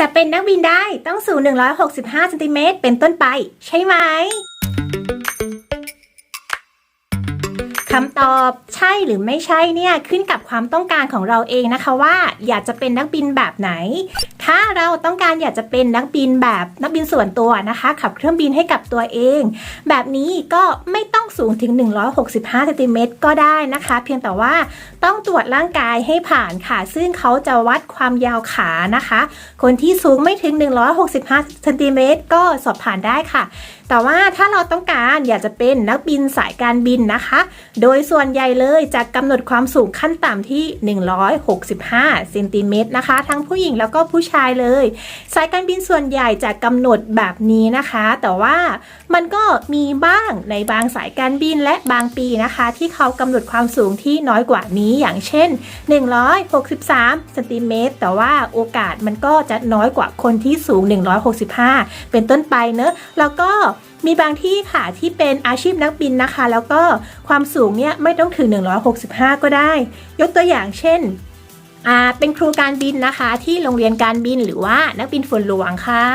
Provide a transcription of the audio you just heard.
จะเป็นนักบินได้ต้องสูง 165ซนติเมตรเป็นต้นไป ใช่ไหมคำตอบใช่หรือไม่ใช่เนี่ยขึ้นกับความต้องการของเราเองนะคะว่า อยากจะเป็นนักบินแบบไหน ถ้าเราต้องการอยากจะเป็นนักบินแบบนักบินส่วนตัวนะคะ ขับเครื่องบินให้กับตัวเอง แบบนี้ก็ไม่ต้องสูงถึง 165เซนติเมตรก็ได้นะคะ เพียงแต่ว่าต้องตรวจร่างกายให้ผ่านค่ะ ซึ่งเขาจะวัดความยาวขานะคะ คนที่สูงไม่ถึง 165เซนติเมตรก็สอบผ่านได้ค่ะ แต่ว่าถ้าเราต้องการอยากจะเป็นนักบินสายการบินนะคะ โดยส่วนใหญ่เลยจะกำหนดความสูงขั้นต่ำที่ 165เซนติเมตรนะคะ ทั้งผู้หญิงแล้วก็ผู้ชายเลย สายการบินส่วนใหญ่จะกำหนดแบบนี้นะคะ แต่ว่ามันก็มีบ้างในบางสายการบินและบางปีนะคะ ที่เขากำหนดความสูงที่น้อยกว่านี้อย่างเช่น 163เซนติเมตรแต่ว่าโอกาสมันก็จะน้อยกว่าคนที่สูง 165 เป็นต้นไปเนอะแล้วก็มีบางที่ค่ะที่เป็นอาชีพนักบินนะคะ แล้วก็ความสูงเนี่ยไม่ต้องถึง 165 ก็ได้ ยกตัวอย่างเช่น เป็นครูการบินนะคะ ที่โรงเรียนการบินหรือว่านักบินฝนหลวงค่ะ